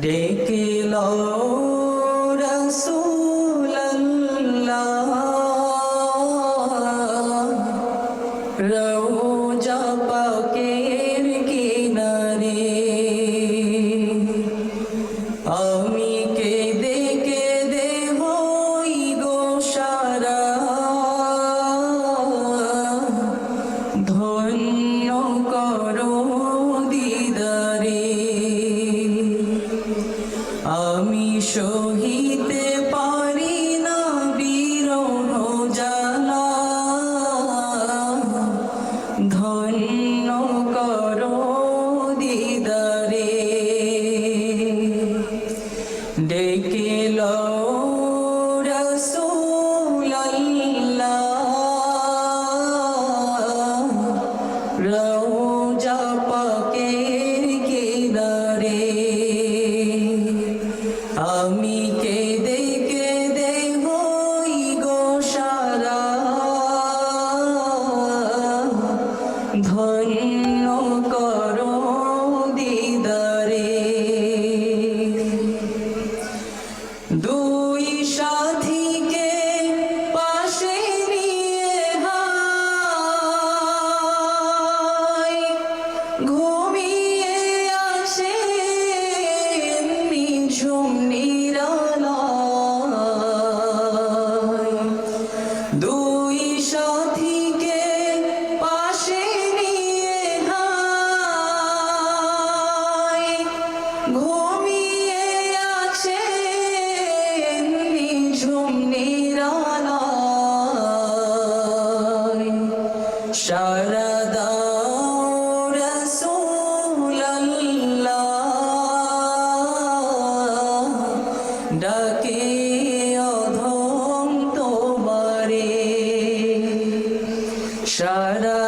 ডেকে লো রসু শহীদ করো সারা ডাকে অধম তোমারে সারা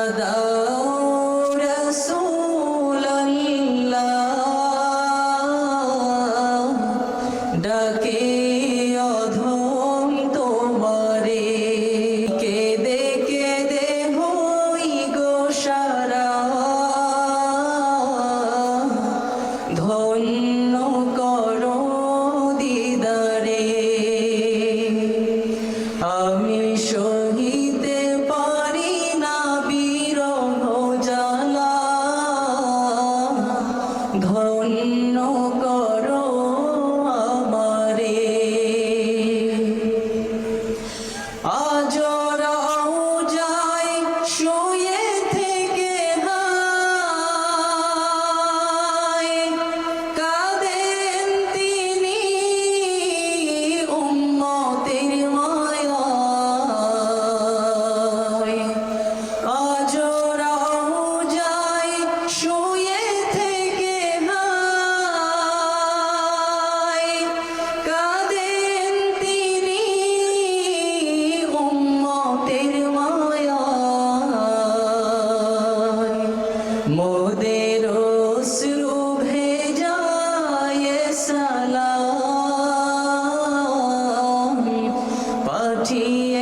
Tia.